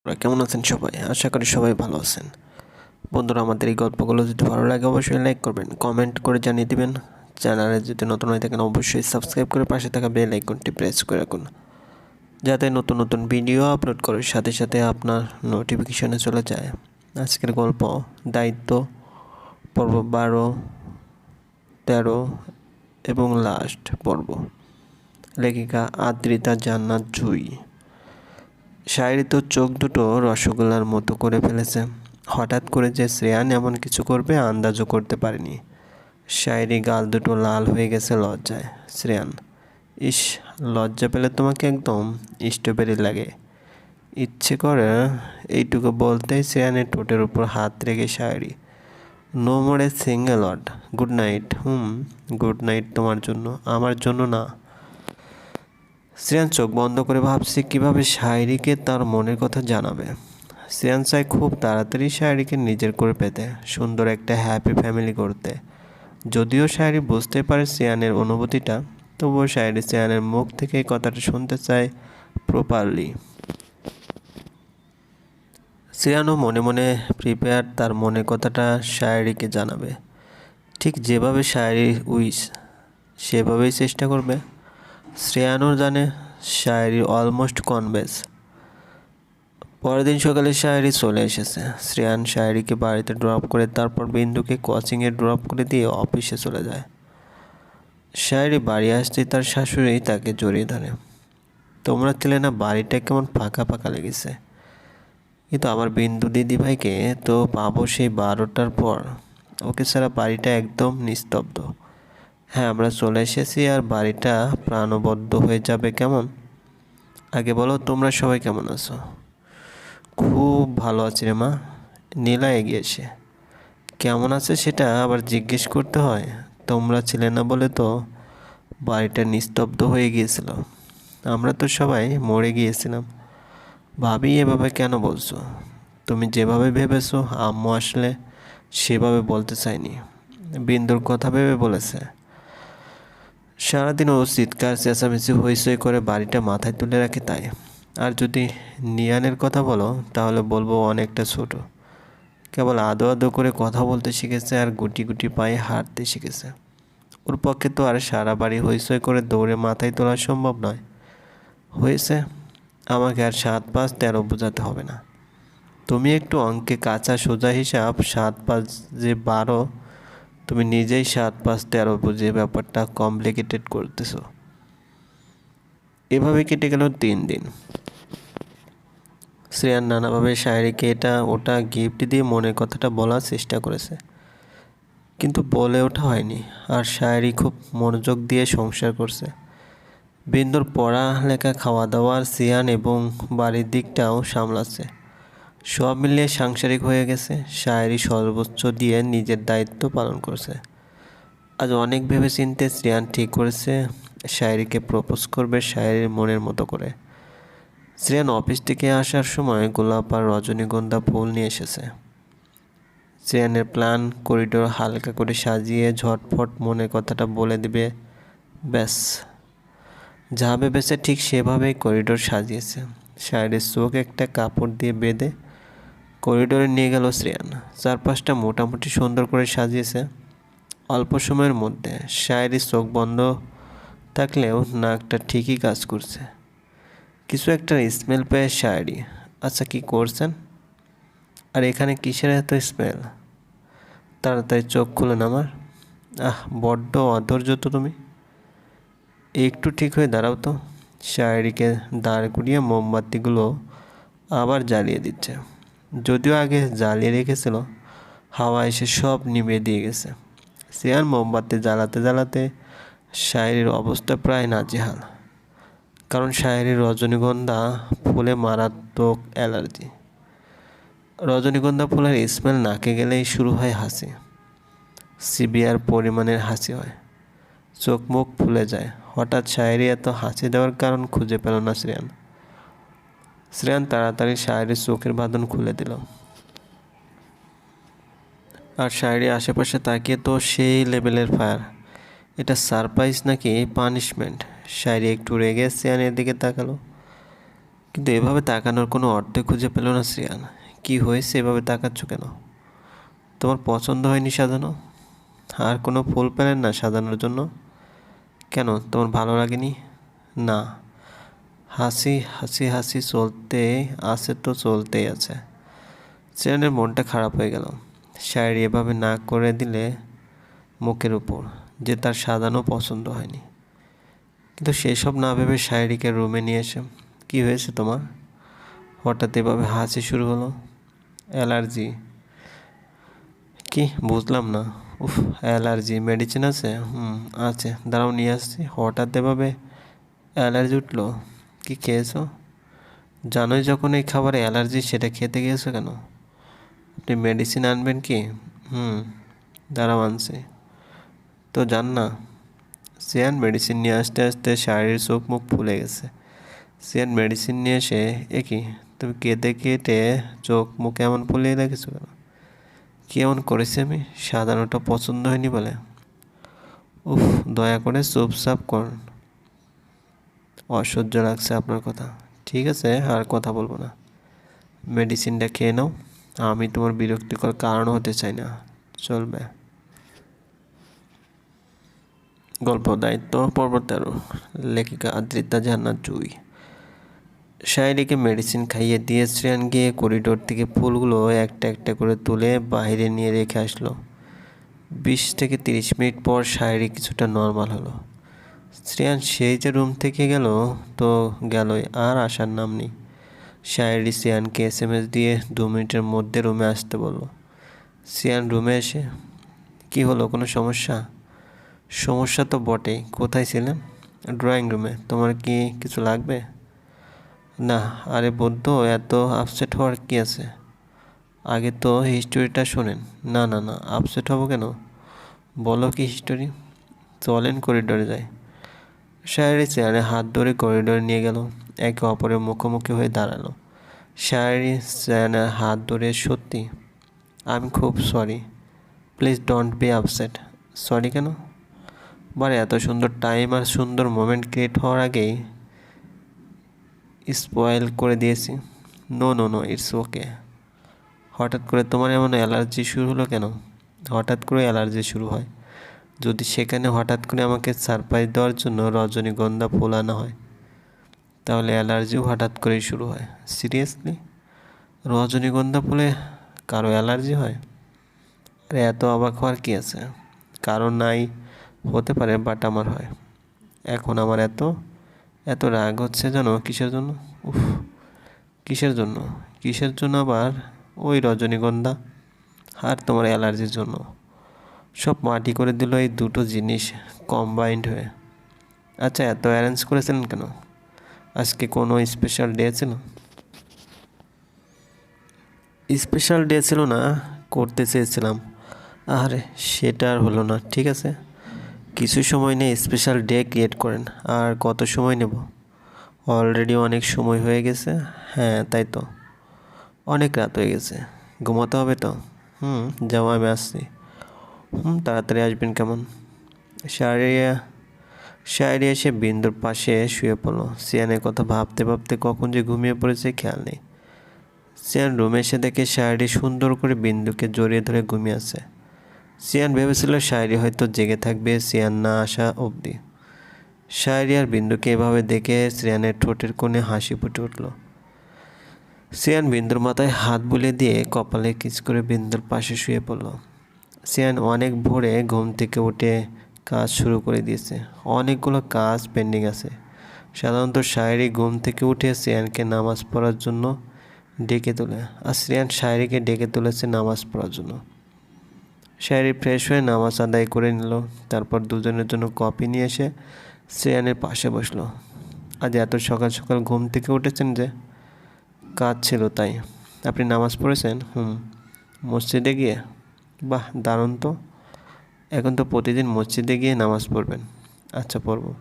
আপনারা কেমন আছেন সবাই? আশা করি সবাই ভালো আছেন। বন্ধুরা, আমাদের এই গল্পগুলো যদি ভালো লাগে, অবশ্যই লাইক করবেন কমেন্ট করে জানিয়ে দেবেন। চ্যানেলে যদি নতুন হয়ে থাকেন, অবশ্যই সাবস্ক্রাইব করে পাশে থাকা বেল আইকনটি প্রেস করে রাখুন। যাতে নতুন নতুন ভিডিও আপলোড করার সাথে সাথে আপনার নোটিফিকেশনে চলে যায়। আজকের গল্প, দায়িত্ব, পর্ব বারো, তেরো এবং লাস্ট পর্ব। লেখিকা আদ্রিতা জান্নাত জুই। শায়রি তো চোখ দুটো রসগোল্লার মতো করে ফেলেছে। হঠাৎ করে যে শ্রেয়ান এমন কিছু করবে, আন্দাজও করতে পারেনি। শায়রি গাল দুটো লাল হয়ে গেছে লজ্জায়। শ্রেয়ান, ইস, লজ্জা পেলে তোমাকে একদম স্ট্রবেরি লাগে। ইচ্ছে করে এইটুকু বলতেই শ্রেয়ানের ঠোঁটের উপর হাত রেখে শায়রি no a single word good night hmm good night তোমার জন্য, আমার জন্য না। শ্রেয়ান চোখ বন্ধ করে ভাবছে কীভাবে শায়রিকে তার মনের কথা জানাবে। শ্রেয়ান চায় খুব তাড়াতাড়ি শায়রিকে নিজের করে পেতে, সুন্দর একটা হ্যাপি ফ্যামিলি করতে যদিও শায়রি বুঝতে পারে শ্রেয়ানের অনুভূতিটা, তবুও শায়রি শ্রেয়ানের মুখ থেকে এই কথাটা শুনতে চায় প্রপারলি শ্রেয়ানও মনে মনে প্রিপেয়ার তার মনের কথাটা শায়রিকে জানাবে। ঠিক যেভাবে শায়রি উইস সেভাবেই চেষ্টা করবে। শ্রেয়ানও জানে শায়রি অলমোস্ট কনভেন্স পরের দিন সকালে শায়রি চলে এসেছে। শ্রেয়ান শায়রিকে বাড়িতে ড্রপ করে তারপর বিন্দুকে কোচিংয়ে ড্রপ করে দিয়ে অফিসে চলে যায়। শায়রি বাড়ি আসতেই তার শাশুড়ি তাকে জড়িয়ে ধরে। তোমরা ছিলে না, বাড়িটা কেমন ফাঁকা ফাঁকা লেগেছে? কিন্তু আমার বিন্দু দিদি ভাইকে তো পাবো সেই বারোটার পর। ওকে ছাড়া বাড়িটা একদম নিস্তব্ধ। হ্যাঁ আমরা চলে এসেছি আর বাড়িটা প্রাণবদ্ধ হয়ে যাবে কেমন? আগে বলো, তোমরা সবাই কেমন আছো? খুব ভালো আছি রে মা। নীলা এগিয়েছে কেমন আছে সেটা আবার জিজ্ঞেস করতে হয়। তোমরা ছিলে না বলে তো বাড়িটা নিস্তব্ধ হয়ে গিয়েছিল। আমরা তো সবাই মরে গিয়েছিলাম। ভাবি, এভাবে কেন বলছো? তুমি যেভাবে ভেবেছো, আম্মু আসলে সেভাবে বলতে চাইনি বিন্দুর কথা ভেবে বলেছে। সারাদিন ও চিৎকার চেঁচামেচি, হইচই করে বাড়িটা মাথায় তুলে রাখে তাই। আর যদি নিয়ানের কথা বলো, তাহলে বলব অনেকটা ছোট। কেবল আদো আদো করে কথা বলতে শিখেছে আর গুটি গুটি পায়ে হাঁটতে শিখেছে। ওর পক্ষে তো আর সারা বাড়ি হইচই করে দৌড়ে মাথায় তোলা সম্ভব নয়। হয়েছে, আমাকে আর সাত পাঁচ তেরো বোঝাতে হবে না। তুমি একটু অঙ্কে কাঁচা সোজা হিসাব, সাত পাঁচ যে বারো তুমি নিজেই সাত পাঁচ তেরো বুঝে ব্যাপারটা কমপ্লিকেটেড করতেছ। এভাবে কেটে গেল তিন দিন। শ্রেয়ার নানাভাবে শায়রিকে এটা, ওটা গিফট দিয়ে মনের কথাটা বলার চেষ্টা করেছে। কিন্তু বলে ওঠা হয়নি, আর শায়রি খুব মনোযোগ দিয়ে সংসার করছে। বিন্দুর পড়ালেখা খাওয়া দাওয়ার সিয়ান এবং বাড়ির দিকটাও সামলাচ্ছে। সব মিলিয়ে সাংসারিক হয়ে গেছে। শায়রি সর্বোচ্চ দিয়ে নিজের দায়িত্ব পালন করছে। আজ অনেক ভেবে চিনতে শ্রিয়ান ঠিক করেছে, শায়রিকে প্রপোজ করবে শায়রির মনের মতো করে। শ্রিয়ান অফিস থেকে আসার সময় গোলাপ আর রজনীগন্ধা ফুল নিয়ে এসেছে। শ্রেয়ানের প্ল্যান করিডোর হালকা করে সাজিয়ে ঝটফট মনের কথাটা বলে দিবে, ব্যাস। যা ভেবেছে ঠিক সেভাবেই করিডোর সাজিয়েছে। শায়রের চোখ একটা কাপড় দিয়ে বেঁধে করিডোরে নিয়ে গেল শ্রেয়ান। চারপাশটা মোটামুটি সুন্দর করে সাজিয়েছে। অল্প সময়ের মধ্যে শায়েরি চোখ বন্ধ থাকলেও নাকটা ঠিকই কাজ করছে। কিছু একটা স্মেল পেয়ে শায়েরি আচ্ছা কি করছেন? আর এখানে কিসের এত স্মেল? তাড়াতাড়ি চোখ খুলেন আমার। আহ, বড্ড অধৈর্য তো তুমি। একটু ঠিক হয়ে দাঁড়াও তো। শায়েরিকে দাঁড় করিয়ে মোমবাতিগুলো আবার জ্বালিয়ে দিচ্ছে। যদিও আগে জ্বালিয়ে রেখেছিল, হাওয়া এসে সব নিভিয়ে দিয়ে গেছে। সিয়ান মোমবাতি জ্বালাতে জ্বালাতে শায়েরির অবস্থা প্রায় নাজেহাল, কারণ শায়েরির রজনীগন্ধা ফুলে মারাত্মক অ্যালার্জি। রজনীগন্ধা ফুলের স্মেল নাকে গেলেই শুরু হয় হাসি। সিবিআর পরিমাণের হাসি হয়, চোখ মুখ ফুলে যায়। হঠাৎ শায়েরি এত হাসি দেওয়ার কারণ খুঁজে পেল না শ্রেয়ান। শ্রেয়ান তাড়াতাড়ি শায়েরির চোখের বাঁধন খুলে দিল। আর শায়েরি আশেপাশে তাকিয়ে তো সেই লেভেলের ফায়ার। এটা সারপ্রাইজ নাকি পানিশমেন্ট? শায়েরি একটু রেগে শ্রেয়ানের দিকে তাকালো। কিন্তু এভাবে তাকানোর কোনো অর্থ খুঁজে পেল না শ্রেয়ান। কি হয়েছে এভাবে তাকাচ্ছ কেন? তোমার পছন্দ হয়নি সাজানো? আর কোনো ফুল পেলেন না সাজানোর জন্য? কেন, তোমার ভালো লাগেনি? না। হাসি হাসি হাসি চলতে আছে তো চলতেই আছে। শ্রেয়ানের মনটা খারাপ হয়ে গেল। শায়রি এভাবে না করে দিলে মুখের উপর, যে তার সাজানো পছন্দ হয়নি। কিন্তু সেসব না ভেবে শায়রিকে রুমে নিয়ে এসে, কী হয়েছে তোমার? হঠাৎ এভাবে হাসি শুরু হলো। অ্যালার্জি। কি? বুঝলাম না। উফ, অ্যালার্জি। মেডিসিন আছে? হুম, আছে। দাঁড়াও, নিয়ে আসছি। হঠাৎ এভাবে অ্যালার্জি উঠল? কি খেয়েছো? জানোই যখন এই খাবারে অ্যালার্জি, সেটা খেতে গিয়েছো কেন? আপনি মেডিসিন আনবেন কি? হুম, দাঁড়াও আনছি। তো জান না সিয়ান মেডিসিন নিয়ে আসতে আসতে শাড়ির চোখ মুখ ফুলে গেছে। সিয়ান মেডিসিন নিয়ে এসে, এ কি, তুমি কেঁদে কেটে চোখ মুখ এমন ফুলিয়ে রেখেছো কেন? কি এমন করেছি আমি? সাধারণটা পছন্দ হয়নি বলে। উফ, দয়া করে চুপচাপ করুন অসহ্য লাগছে আপনার কথা। ঠিক আছে, আর কথা বলব না। মেডিসিনটা খেয়ে নাও। আমি তোমার বিরক্তিকর কারণ হতে চাই না। চলবে। গল্প, দায়িত্ব পর্ব তেরো লেখিকা আদ্রিতা জান্নাত জুই। শায়রিকে মেডিসিন খাইয়ে দিয়ে শ্রেয়ান গিয়ে করিডোর থেকে ফুলগুলো একটা একটা করে তুলে বাইরে নিয়ে রেখে আসলো। বিশ থেকে তিরিশ মিনিট পর শায়রি কিছুটা নর্মাল হলো। শ্রেয়ান সেই যে রুম থেকে গেল, তো গেলই আর আসার নাম নেই। শায়রি শ্রেয়ানকে এস এম এস দিয়ে দু মিনিটের মধ্যে রুমে আসতে বলল। শ্রেয়ান রুমে এসে, কি হলো, কোনো সমস্যা? সমস্যা তো বটেই। কোথায় ছিলেন? ড্রয়িং রুমে। তোমার কি কিছু লাগবে? না, আরে বদ্ধ, এত আপসেট হওয়ার কি আছে? আগে তো হিস্টোরিটা শোনেন। না না না, আপসেট হব কেন? বলো কি হিস্টোরি? চলেন, করিডোরে যাই। শায়রি চেয়ারে হাত ধরে করিডোরে নিয়ে গেল, একে অপরের মুখোমুখি হয়ে দাঁড়াল। শায়রি চেয়ারে হাত ধরে, সত্যি? আমি খুব sorry please don't be upset sorry কেন? বারে, এত সুন্দর টাইম আর সুন্দর মোমেন্ট ক্রিয়েট হওয়ার আগেই স্পয়েল করে দিয়েছি। No no no it's okay হঠাৎ করে তোমার এমন অ্যালার্জি শুরু হলো কেন? হঠাৎ করে অ্যালার্জি শুরু হয়। যদি সেখানে হঠাৎ করে আমাকে সারপ্রাইজ দেওয়ার জন্য রজনীগন্ধা ফুল আনা হয়, তাহলে অ্যালার্জিও হঠাৎ করেই শুরু হয়। সিরিয়াসলি? রজনীগন্ধা ফুলে কারও অ্যালার্জি হয়? আর, এত অবাক হওয়ার কী আছে? কারও নাই হতে পারে, বাট আমার হয়। এখন আমার এত এত রাগ হচ্ছে জানো কিসের জন্য? উফ, কিসের জন্য? কিসের জন্য আবার ওই রজনীগন্ধা? আর তোমার অ্যালার্জির জন্য? সব মাটি করে দিল এই দুটো জিনিস কম্বাইন্ড হয়ে। আচ্ছা এত অ্যারেঞ্জ করেছিলেন কেন? আজকে কোনো স্পেশাল ডে ছিল? স্পেশাল ডে ছিল না, করতে চেয়েছিলাম। আর, সেটা আর হলো না, ঠিক আছে? কিছু সময় নিয়ে স্পেশাল ডে ক্রিয়েট করেন, আর কত সময় নেব? অলরেডি অনেক সময় হয়ে গেছে। হ্যাঁ তাই তো। অনেক রাত হয়ে গেছে। ঘুমাতে হবে তো? হুম, যাও, আমি আসছি। হুম, তাড়াতাড়ি আসবেন কেমন? শাহরিয়া শায়রি এসে বিন্দুর পাশে শুয়ে পড়ল। সিয়ানের কথা ভাবতে ভাবতে কখন যে ঘুমিয়ে পড়েছে খেয়াল নেই। সিয়ান রুমে এসে দেখে শায়রি সুন্দর করে বিন্দুকে জড়িয়ে ধরে ঘুমিয়ে আছে। সিয়ান ভেবেছিল শায়রি হয়তো জেগে থাকবে, সিয়ান না আসা অবধি। শায়রি আর বিন্দুকে এভাবে দেখে সিয়ানের ঠোঁটের কোণে হাসি ফুটে উঠল। সিয়ান বিন্দুর মাথায় হাত বুলিয়ে দিয়ে কপালে কিস করে বিন্দুর পাশে শুয়ে পড়ল। সিয়ান অনেক ভোরে ঘুম থেকে উঠে কাজ শুরু করে দিয়েছে। অনেকগুলো কাজ পেন্ডিং আছে। সাধারণত শায়রি ঘুম থেকে উঠে সিয়ানকে নামাজ পড়ার জন্য ডেকে তোলে। আর সিয়ান শায়রিকে ডেকে তুলেছে নামাজ পড়ার জন্য। শায়রি ফ্রেশ হয়ে নামাজ আদায় করে নিল। তারপর দুজনের জন্য কপি নিয়ে এসে শ্রেয়ানের পাশে বসল। আজ এত সকাল সকাল ঘুম থেকে উঠেছেন যে, কাজ ছিল তাই। আপনি নামাজ পড়েছেন? হুম। মসজিদে গিয়ে? বাহ, দারুণ তো। এখন তো প্রতিদিন মসজিদে গিয়ে নামাজ পড়বেন। আচ্ছা পড়ব।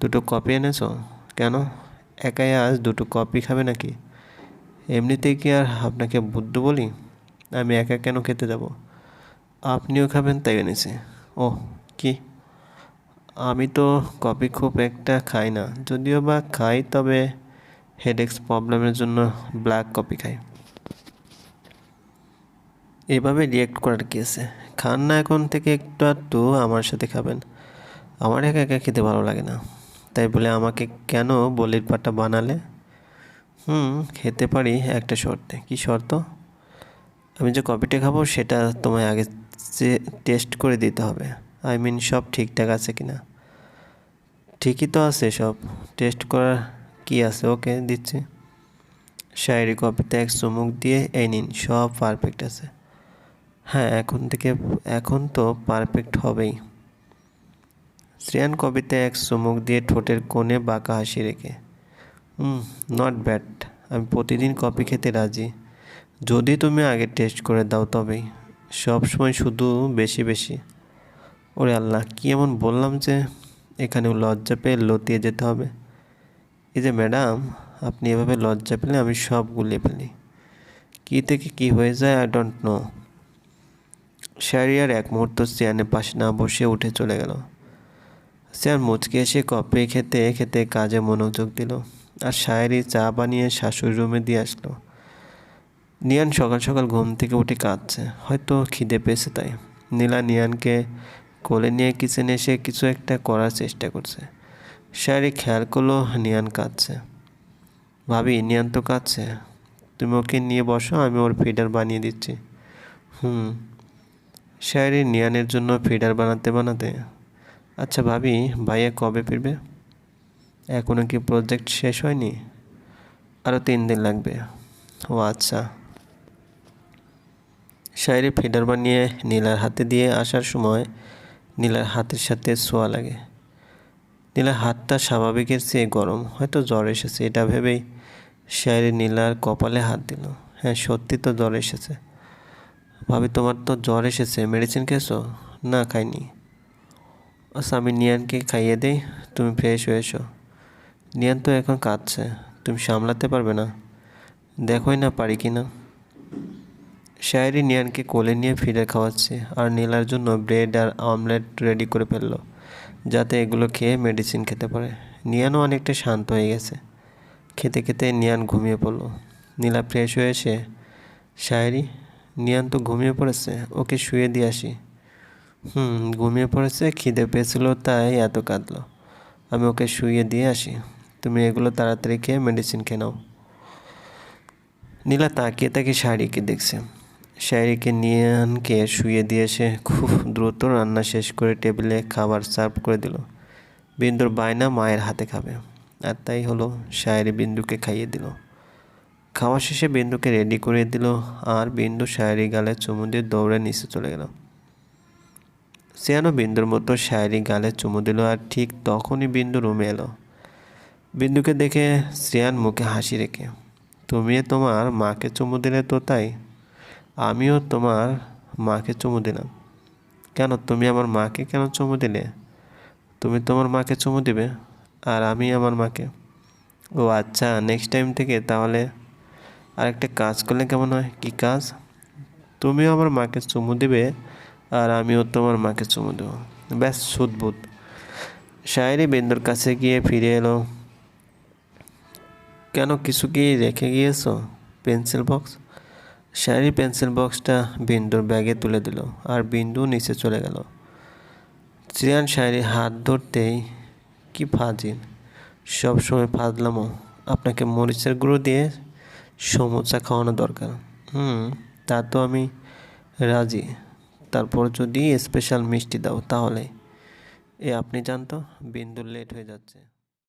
দুটো কপি এনেছো? কেন? একাই আজ দুটো কপি খাবে নাকি? এমনিতে কি আর আপনাকে বুদ্ধ বলি? আমি একা কেন খেতে যাব? আপনিও খাবেন, তাই এনেছি। ও কি? আমি তো কফি খুব একটা খাই না। যদিও বা খাই, তবে হেডেক্স প্রবলেমের জন্য ব্ল্যাক কফি খাই। এভাবে রিয়েক্ট করার কি আছে? খান না এখন থেকে একটু একটু আমার সাথে খাবেন। আমার একা একা খেতে ভালো লাগে না। তাই বলে আমাকে কেন বলির পাটা বানালে? হুম, খেতে পারি একটা শর্তে। কি শর্ত? আমি যে কফিটা খাব সেটা তোমায় আগে টেস্ট করে দিতে হবে। আই মিন সব ঠিকঠাক আছে কি না ঠিকই তো আছে সব। টেস্ট করার কি আছে? ওকে, দিচ্ছি। শায়রি কপিতে এক চুমুক দিয়ে, এই নিন, সব পারফেক্ট আছে। হ্যাঁ এখন থেকে, এখন তো পারফেক্ট হবেই। শ্রেয়ান কবিতে এক চুমুক দিয়ে ঠোঁটের কোণে বাঁকা হাসি রেখে হুম নট ব্যাড আমি প্রতিদিন কফি খেতে রাজি। যদি তুমি আগে টেস্ট করে দাও তবেই সবসময় শুধু বেশি বেশি। ওরে আল্লাহ, কি এমন বললাম যে এখানেও লজ্জা পেয়ে লতিয়ে যেতে হবে? এই যে ম্যাডাম, আপনি এভাবে লজ্জা পেলে আমি সব গুলিয়ে ফেলি। কী থেকে কী হয়ে যায় আই ডোন্ট নো শারিয়ার এক মুহূর্ত চেয়ানের পাশে না বসে উঠে চলে গেল। চেয়ার মুচকে এসে কফি খেতে খেতে কাজে মনোযোগ দিল আর শায়েরি চা বানিয়ে শাশুড়ি রুমে দিয়ে আসলো। নিয়ান সকাল সকাল ঘুম থেকে উঠে কাঁদছে, হয়তো খিদে পেয়েছে তাই। নীলা নিয়ানকে কোলে নিয়ে কিচেনে এসে কিছু একটা করার চেষ্টা করছে। শায়রি খেয়াল করল নিয়ান কাঁদছে। ভাবি, নিয়ান তো কাঁদছে। তুমি ওকে নিয়ে বসো, আমি ওর ফিডার বানিয়ে দিচ্ছি। হুম। শায়রি নিয়ানের জন্য ফিডার বানাতে বানাতে। আচ্ছা ভাবি, ভাইয়া কবে ফিরবে? এখনও কি প্রজেক্ট শেষ হয়নি? আরও তিন দিন লাগবে। ও আচ্ছা। শায়রি ফিডার বানিয়ে নীলার হাতে দিয়ে আসার সময় নীলার হাতের সাথে ছোঁয়া লাগে। নীলার হাতটা স্বাভাবিকের চেয়ে গরম, হয়তো জ্বর এসেছে, এটা ভেবেই শায়রি নীলার কপালে হাত দিল। হ্যাঁ সত্যি তো জ্বর এসেছে। ভাবি, তোমার তো জ্বর এসেছে মেডিসিন খেয়েছো? না, খাইনি। আচ্ছা আমি নিয়ানকে খাইয়ে দেই, তুমি ফ্রেশ হয়েছো নিয়ান তো এখন কাঁদছে, তুমি সামলাতে পারবে না। দেখোই না পারি কি না। শায়রি নিয়ানকে কোলে নিয়ে ফিরে খাওয়াচ্ছে আর নীলার জন্য ব্রেড আর অমলেট রেডি করে ফেলল, যাতে এগুলো খেয়ে মেডিসিন খেতে পারে। নিয়ানও অনেকটা শান্ত হয়ে গেছে। খেতে খেতে নিয়ান ঘুমিয়ে পড়ল। নীলা ফ্রেশ হয়ে এসে, শায়রি নিয়ান তো ঘুমিয়ে পড়েছে, ওকে শুয়ে দিয়ে আসি। হুম, ঘুমিয়ে পড়েছে, খিদে পেয়েছিল, তাই এত কাঁদলো। আমি ওকে শুয়ে দিয়ে আসি। তুমি এগুলো তাড়াতাড়ি খেয়ে মেডিসিন খেয়ে নাও। নীলা তাকিয়ে তাকে শাড়িকে দেখছে। শায়রিকে নিয়ানকে শুয়ে দিয়ে এসে খুব দ্রুত রান্না শেষ করে টেবিলে খাবার সার্ভ করে দিল। বিন্দুর বায়না মায়ের হাতে খাবে। আর তাই হলো শায়েরি বিন্দুকে খাইয়ে দিল। খাওয়া শেষে বিন্দুকে রেডি করে দিল আর বিন্দু শায়েরি গালে চুমু দিয়ে দৌড়ে নিচে চলে গেল। সিয়ানো বিন্দুর মতো শায়েরি গালে চুমু দিল আর ঠিক তখনই বিন্দু রুমে এলো। বিন্দুকে দেখে শ্রেয়ান মুখে হাসি রেখে তুমি তোমার মাকে চুমু দিলে তো তাই? আমিও তোমার মাকে চুমু দিলাম। কেন, তুমি আমার মাকে কেন চুমু দিলে? তুমি তোমার মাকে চুমু দিবে আর আমি আমার মাকে? ও আচ্ছা নেক্সট টাইম থেকে তাহলে আরেকটা কাজ করলে কেমন হয়? কি কাজ? তুমিও আমার মাকে চুমু দিবে আর আমিও তোমার মাকে চুমু দেবো। ব্যাস, সুদবুদ। শায়েরি বিন্দুর কাছে গিয়ে ফিরে এলো। কেন, কিছু কি রেখে গিয়েছো? Pencil box? শাড়ি পেন্সিল বক্সটা বিন্দুর ব্যাগে তুলে দিল আর বিন্দু নিচে চলে গেল। শ্রিয়ান শাড়ি হাত ধরতেই, কি ফাজিল? সব সময় ফাজলামো। আপনাকে মরিচের গুঁড়ো দিয়ে সমোসা খাওয়ানো দরকার। হুম, তা তো আমি রাজি। তারপর যদি স্পেশাল মিষ্টি দাও তাহলে। এ, আপনি জানতো বিন্দু লেট হয়ে যাচ্ছে।